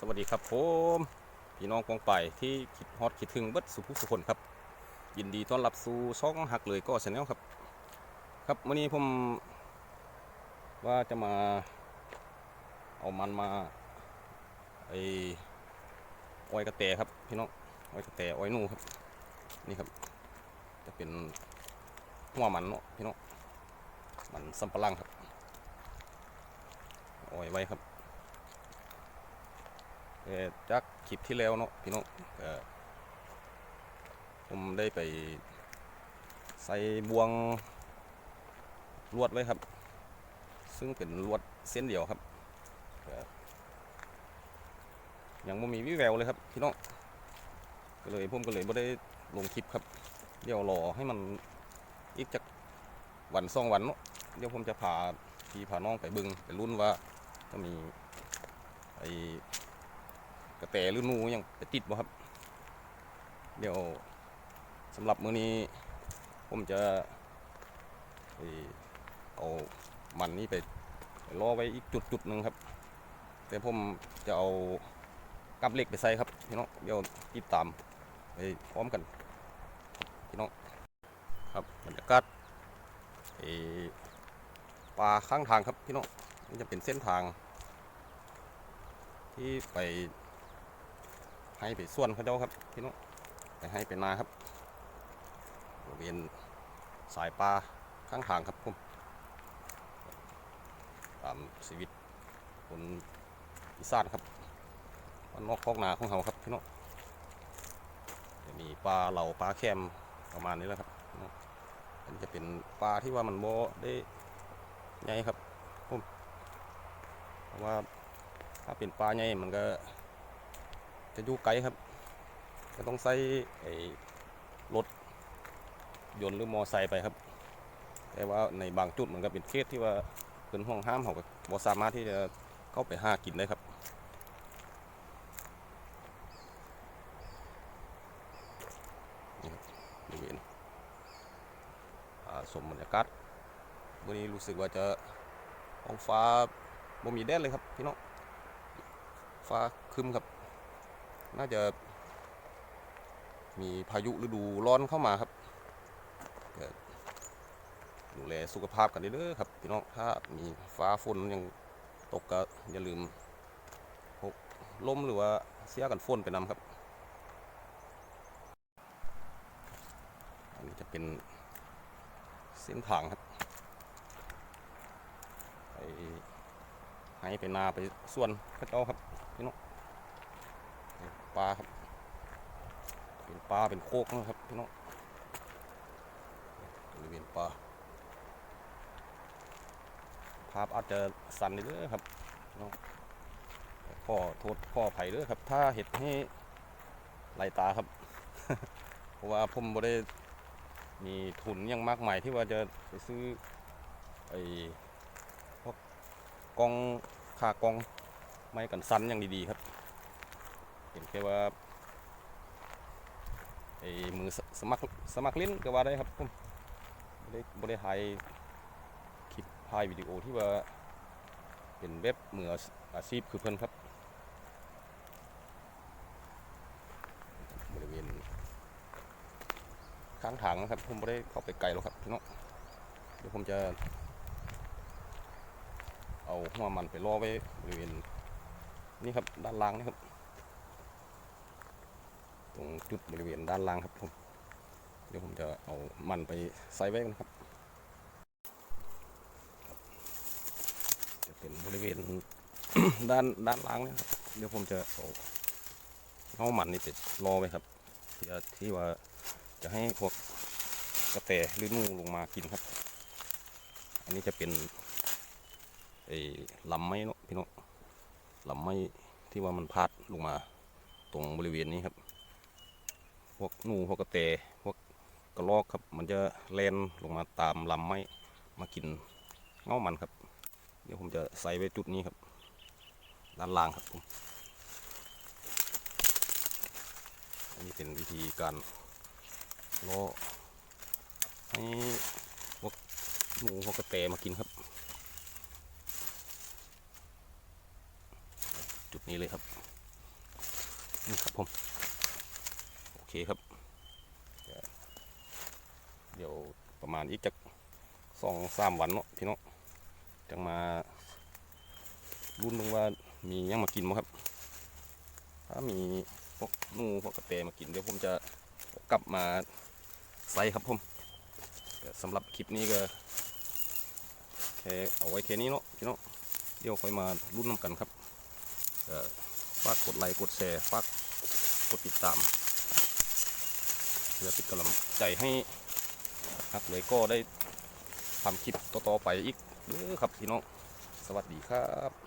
สวัสดีครับผมพี่น้องกองไปที่คิดฮอตคิดถึงเบิดสุภุสุคนครับ ยินดีต้อนรับสู่ช่องหักเลยก็ชาแนลครับ ครับวันนี้ผมว่าจะมาเอามันมาไออ้อยกระแตครับพี่น้องอ้อยกระแตอ้อยนูครับ นี่ครับ จะเป็นหัวมันเนาะพี่น้องมันสำปะหลังครับอ้อยไว้ครับ จากคลิปที่แล้วเนาะพี่น้องผมได้ไปใส่บวงลวดไว้ครับ ซึ่งเป็นลวดเส้นเดียวครับ ยังไม่มีวิแววเลยครับพี่น้องก็เลยผมก็เลยไม่ได้ลงคลิปครับ เดี๋ยวรอให้มันอีกจากวันสองวันเนาะเดี๋ยวผมจะพาพี่พาน้องไปบึงไปรุ่นว่าจะมีไอ กระแตหรือนูยังไปติดบ่ครับ เดี๋ยวสำหรับมื้อนี้ ผมจะเอามันนี้ไปไปล่อไว้อีกจุดจุดหนึ่งครับ แต่ผมจะเอากับเหล็กไปใส่ครับพี่น้องเดี๋ยวติดตามไปพร้อมกันพี่น้องครับบรรยากาศไอ้ป่าข้างทางครับพี่น้องนี่จะเป็นเส้นทางที่ไป ให้ไปส่วนเขาเจ้าครับพี่น้องไปให้เป็นนาครับบริเวณสายปลาข้างทางครับผมตามชีวิตคนอีสานครับวันนอกคอกนาของเขาครับพี่น้องจะมีปลาเหล่าปลาแคมประมาณนี้แหละครับอันนี้จะเป็นปลาที่ว่ามันโบได้ใหญ่ครับผมเพราะว่าถ้าเป็นปลาใหญ่มันก็ จะอยู่ไกลครับก็ต้องใส่ไอ้รถยนต์หรือมอไซค์ไปครับ แต่ว่าในบางจุดมันก็เป็นเขตที่ว่าเป็นห้องห้ามเขาก็บ่สามารถที่จะเข้าไปหากินได้ครับนี่ครับริเวณสมบรรยากาศวันนี้รู้สึกว่าจะท้องฟ้าบ่มีแดดเลยครับพี่น้องฟ้าคึมครับ น่าจะมีพายุฤดูร้อนเข้ามาครับดูแลสุขภาพกันเด้อครับพี่น้องถ้ามีฟ้าฝนยังตกก็อย่าลืมพกลมหรือว่าเสียกันฝนไปนำครับ อันนี้จะเป็นเส้นทางครับ ไปให้ไปนาไปส่วนข้าเจ้าครับพี่น้อง ปลาครับ เป็นปลาเป็นโคกนะครับพี่น้องบริเวณปลาภาพอาจจะสั่นนิดเด้อครับพี่น้องข้อโทษข้อไผ่เด้อครับ ถ้าเห็ดให้ไหลตาครับ เพราะว่าผมบ่ได้มีทุนยังมากมายที่ว่าจะไปซื้อไอ้พวกกองขากองไม้กันสั้นอย่างดีๆครับ เห็นแค่ว่าไอ้มือสมัครสมัครเล่นก็ว่าได้ครับผมบ่ได้บ่ได้ถ่ายคลิปถ่ายวิดีโอที่ว่าเป็นเว็บมืออาชีพคือเพิ่นครับ บริเวณข้างทางนะครับ ผมไม่ได้เข้าไปไกลหรอกครับพี่น้องเดี๋ยวผมจะ เอาหัวมันไปล่อไว้บริเวณนี่ครับด้านล่างนี่ครับ ตรงจุดบริเวณด้านล่างครับผมเดี๋ยวผมจะเอามันไปใส่ไว้กันครับ จะเป็นบริเวณด้านด้านล่างนะครับเดี๋ยวผมจะเอาเอามันนี่ไปรอไว้ครับเพื่อที่ว่าจะให้พวกกระแตหรือหนูลงมากินครับ อันนี้จะเป็นไอ้ลำไม้เนาะพี่น้องลำไม้ที่ว่ามันพาดลงมาตรงบริเวณนี้ครับ พวกหนูพวกกระแตพวกกระรอกครับ มันจะแล่นลงมาตามลำไม้มากินเง่ามันครับ เดี๋ยวผมจะใส่ไว้จุดนี้ครับด้านล่างครับผมอันนี้เป็นวิธีการล่อให้พวกหนูพวกกระแตมากินครับ จุดนี้เลยครับนี่ครับผม คครับ เดี๋ยวประมาณอีกจักสองสามวันเนาะพี่น้องจังมารุ่นมึงว่ามียังมากินมั้งครับ ถ้ามีพวกนูพวกกระแตมากินเดี๋ยวผมจะกลับมาใส่ครับผมสำหรับคลิปนี้ก็แค่เอาไว้แค่นี้เนาะพี่น้องเดี๋ยวค่อยมารุ่นน้ำกันครับฝากกดไลค์กดแชร์ฝากกดติดตาม เพื่อเป็นกำลังใจให้ฮักเลยก็ได้ทำคลิปต่อๆไปอีกเด้อครับพี่น้องสวัสดีครับ